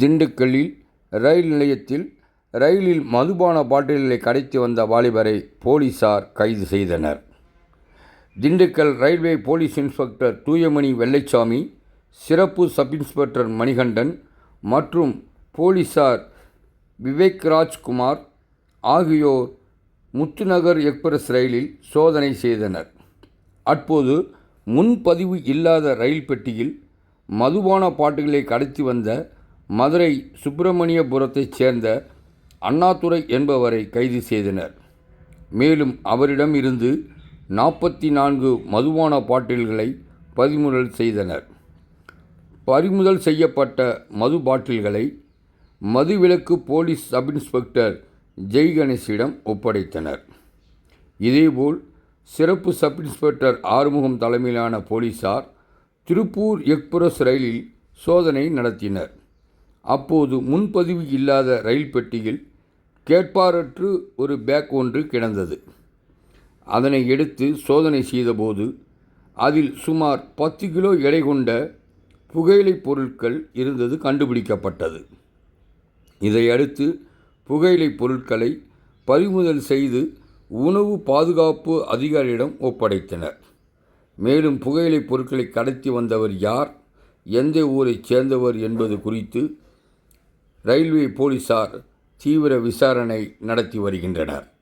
திண்டுக்கல்லில் ரயில் நிலையத்தில் ரயிலில் மதுபான பாட்டில்களை கடத்தி வந்த வாலிபரை போலீசார் கைது செய்தனர். Dindigul railway police inspector Thuyamani Vellaichamy சிறப்பு சப் இன்ஸ்பெக்டர் மணிகண்டன் மற்றும் போலீசார் விவேக் ராஜ்குமார் ஆகியோர் முத்துநகர் எக்ஸ்பிரஸ் ரயிலில் சோதனை செய்தனர். அப்போது முன்பதிவு இல்லாத ரயில் பெட்டியில் மதுபான பாட்டுகளை கடத்தி வந்த மதுரை சுப்பிரமணியபுரத்தைச் சேர்ந்த அண்ணாதுரை என்பவரை கைது செய்தனர். மேலும் அவரிடம் இருந்து நாற்பத்தி நான்கு மதுபான பாட்டில்களை பறிமுதல் செய்தனர். பறிமுதல் செய்யப்பட்ட மது பாட்டில்களை மதுவிலக்கு போலீஸ் சப் இன்ஸ்பெக்டர் ஜெய் கணேஷிடம் ஒப்படைத்தனர். இதேபோல் சிறப்பு சப் இன்ஸ்பெக்டர் ஆறுமுகம் தலைமையிலான போலீசார் திருப்பூர் எக்ஸ்பிரஸ் ரயிலில் சோதனை நடத்தினர். அப்போது முன்பதிவு இல்லாத ரயில் பெட்டியில் கேட்பாரற்று ஒரு பேக் ஒன்று கிடந்தது. அதனை எடுத்து சோதனை செய்தபோது அதில் சுமார் பத்து கிலோ எடை கொண்ட புகையிலைப் பொருட்கள் இருந்தது கண்டுபிடிக்கப்பட்டது. இதையடுத்து புகையிலைப் பொருட்களை பறிமுதல் செய்து உணவு பாதுகாப்பு அதிகாரியிடம் ஒப்படைத்தனர். மேலும் புகையிலைப் பொருட்களை கடத்தி வந்தவர் யார் எந்த ஊரைச் சேர்ந்தவர் என்பது குறித்து ரயில்வே போலீசார் தீவிர விசாரணை நடத்தி வருகின்றனர்.